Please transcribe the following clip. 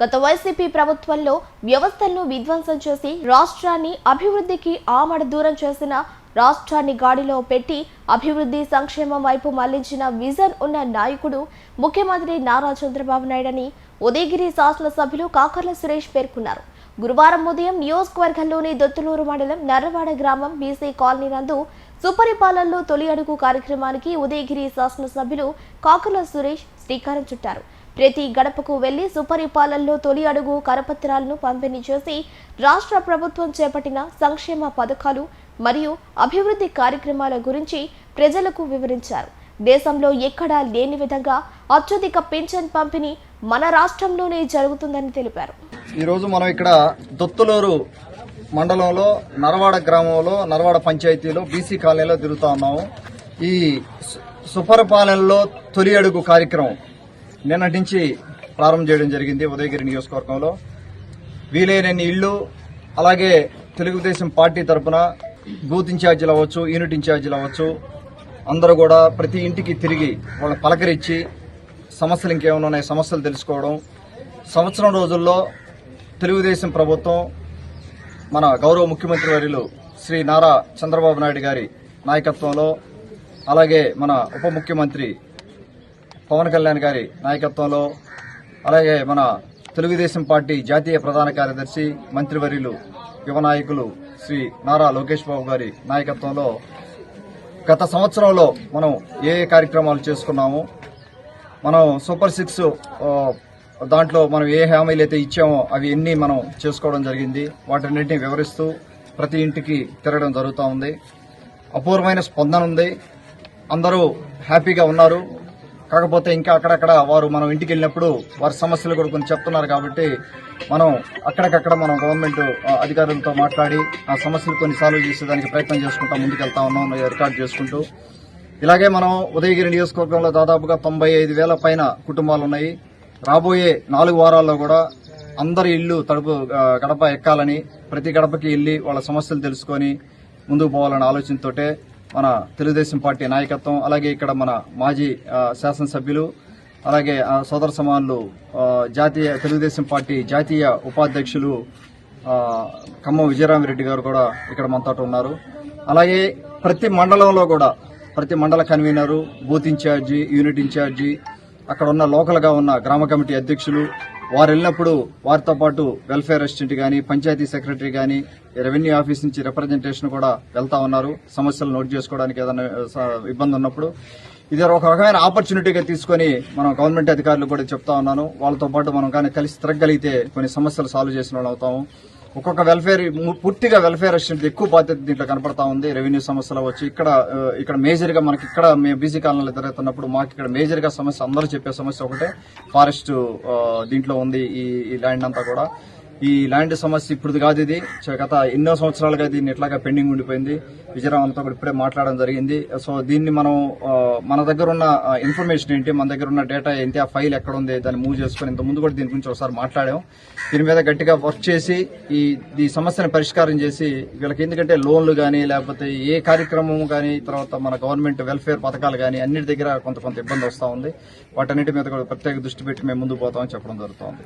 గత వైసీపీ ప్రభుత్వంలో వ్యవస్థలను విధ్వంసం చేసి రాష్ట్రాన్ని అభివృద్ధికి ఆమడ దూరం చేసిన రాష్ట్రాన్ని గాడిలో పెట్టి అభివృద్ధి సంక్షేమం వైపు మళ్ళించిన విజన్ ఉన్న నాయకుడు ముఖ్యమంత్రి నారా చంద్రబాబు నాయుడని ఉదయగిరి శాసనసభ్యులు కాకర్ల సురేష్ పేర్కొన్నారు. గురువారం ఉదయం నియోజకవర్గంలోని దొత్తులూరు మండలం నర్రవాడ గ్రామం బీసీ కాలనీ నందు సుపరిపాలనలో తొలి అడుగు కార్యక్రమానికి ఉదయగిరి శాసనసభ్యులు కాకర్ల సురేష్ శ్రీకారం చుట్టారు. ప్రతి గడపకు వెళ్ళి సుపరిపాలనలో తొలి అడుగు కరపత్రాలను పంపిణీ చేసి రాష్ట్ర ప్రభుత్వం చేపట్టిన సంక్షేమ పథకాలు మరియు అభివృద్ధి కార్యక్రమాల గురించి ప్రజలకు వివరించారు. దేశంలో ఎక్కడా లేని విధంగా అత్యధిక పింఛన్ పంపిణీ మన రాష్ట్రంలోనే జరుగుతుందని తెలిపారు. ఈరోజు మనం ఇక్కడ దొత్తులూరు మండలంలో నరవాడ గ్రామంలో నరవాడ పంచాయతీలో బీసీ కాలనీలో తిరుగుతా ఉన్నాము. ఈ సుపరిపాలనలో తొలి అడుగు కార్యక్రమం నిన్నటి నుంచి ప్రారంభం చేయడం జరిగింది ఉదయగిరి నియోజకవర్గంలో. వీలైనన్ని ఇళ్ళు అలాగే తెలుగుదేశం పార్టీ తరపున బూత్ ఇన్ఛార్జీలు అవ్వచ్చు యూనిట్ ఇన్ఛార్జీలు అవ్వచ్చు అందరూ కూడా ప్రతి ఇంటికి తిరిగి వాళ్ళని పలకరించి సమస్యలు ఇంకేమైనా ఉన్నాయి సమస్యలు తెలుసుకోవడం. సంవత్సరం రోజుల్లో తెలుగుదేశం ప్రభుత్వం మన గౌరవ ముఖ్యమంత్రి వర్యులు శ్రీ నారా చంద్రబాబు నాయుడు గారి నాయకత్వంలో అలాగే మన ఉప ముఖ్యమంత్రి పవన్ కళ్యాణ్ గారి నాయకత్వంలో అలాగే మన తెలుగుదేశం పార్టీ జాతీయ ప్రధాన కార్యదర్శి మంత్రివర్యులు యువ నాయకులు శ్రీ నారా లోకేష్ బాబు గారి నాయకత్వంలో గత సంవత్సరంలో మనం ఏ ఏ కార్యక్రమాలు చేసుకున్నామో మనం సూపర్ సిక్స్ దాంట్లో మనం ఏ హామీలు అయితే ఇచ్చామో అవి ఎన్ని మనం చేసుకోవడం జరిగింది వాటన్నిటిని వివరిస్తూ ప్రతి ఇంటికి తిరగడం జరుగుతూ ఉంది. అపూర్వమైన స్పందన ఉంది. అందరూ హ్యాపీగా ఉన్నారు. కాకపోతే ఇంకా అక్కడక్కడ వారు మనం ఇంటికి వెళ్ళినప్పుడు వారి సమస్యలు కూడా కొన్ని చెప్తున్నారు కాబట్టి మనం అక్కడికక్కడ మనం గవర్నమెంట్ అధికారులతో మాట్లాడి ఆ సమస్యలు కొన్ని సాల్వ్ చేసేదానికి ప్రయత్నం చేసుకుంటా ముందుకెళ్తా ఉన్నాం రికార్డ్ చేసుకుంటూ. ఇలాగే మనం ఉదయగిరి నియోజకవర్గంలో దాదాపుగా తొంభై ఐదు వేల పైన కుటుంబాలు ఉన్నాయి. రాబోయే నాలుగు వారాల్లో కూడా అందరి ఇల్లు తడుపు గడప ఎక్కాలని ప్రతి గడపకి వెళ్ళి వాళ్ళ సమస్యలు తెలుసుకొని ముందుకు పోవాలనే ఆలోచనతోటే మన తెలుగుదేశం పార్టీ నాయకత్వం అలాగే ఇక్కడ మన మాజీ శాసనసభ్యులు అలాగే ఆ, సోదర సమానులు జాతీయ తెలుగుదేశం పార్టీ జాతీయ ఉపాధ్యక్షులు కమ్మ ఖమ్మం విజయరామిరెడ్డి గారు కూడా ఇక్కడ మనతో ఉన్నారు. అలాగే ప్రతి మండలంలో కూడా ప్రతి మండల convener booth incharge unit incharge అక్కడ ఉన్న లోకల్గా ఉన్న గ్రామ కమిటీ అధ్యక్షులు వారు వెళ్ళినప్పుడు వారితో పాటు వెల్ఫేర్ అసిస్టెంట్ కానీ పంచాయతీ సెక్రటరీ కానీ రెవెన్యూ ఆఫీస్ నుంచి రిప్రజెంటేషన్ కూడా వెళ్తా ఉన్నారు. సమస్యలు నోట్ చేసుకోవడానికి ఏదైనా స- ఇబ్బంది ఉన్నప్పుడు. ఇది ఒక రకమైన ఆపర్చునిటీగా తీసుకొని మనం గవర్నమెంట్ అధికారులు కూడా చెప్తా ఉన్నాను. వాళ్ళతో పాటు మనం కానీ కలిసి తిరగలిగితే కొన్ని సమస్యలు సాల్వ్ చేసిన వాళ్ళు అవుతాము. ఒక్కొక్క వెల్ఫేర్ పూర్తిగా వెల్ఫేర్ అసిస్టెంట్ ఎక్కువ బాధ్యత దీంట్లో కనపడతా ఉంది. రెవెన్యూ సమస్యలు వచ్చి ఇక్కడ ఇక్కడ మేజర్గా మనకి ఇక్కడ మేము బీసీ కాలంలో తిరుగుతున్నప్పుడు మాకు ఇక్కడ మేజర్గా సమస్య అందరూ చెప్పే సమస్య ఒకటే. ఫారెస్ట్ దీంట్లో ఉంది ఈ ఈ ల్యాండ్ అంతా కూడా. ఈ ల్యాండ్ సమస్య ఇప్పుడు కాదు ఇది. గత ఎన్నో సంవత్సరాలుగా దీన్ని ఇట్లాగా పెండింగ్ ఉండిపోయింది. విజయరామంతో కూడా ఇప్పుడే మాట్లాడడం జరిగింది. సో దీన్ని మనం మన దగ్గర ఉన్న ఇన్ఫర్మేషన్ ఏంటి మన దగ్గర ఉన్న డేటా ఏంటి ఆ ఫైల్ ఎక్కడ ఉంది దాన్ని మూవ్ చేసుకుని ఇంత ముందు కూడా దీని గురించి ఒకసారి మాట్లాడాం. దీని మీద గట్టిగా వర్క్ చేసి ఈ ఈ సమస్యను పరిష్కారం చేసి వీళ్ళకి ఎందుకంటే లోన్లు కానీ లేకపోతే ఏ కార్యక్రమం కానీ తర్వాత మన గవర్నమెంట్ వెల్ఫేర్ పథకాలు కానీ అన్నిటి దగ్గర కొంత కొంత ఇబ్బంది వస్తూ ఉంది. వాటన్నిటి మీద కూడా ప్రత్యేక దృష్టి పెట్టి మేము ముందుకు పోతామని చెప్పడం జరుగుతుంది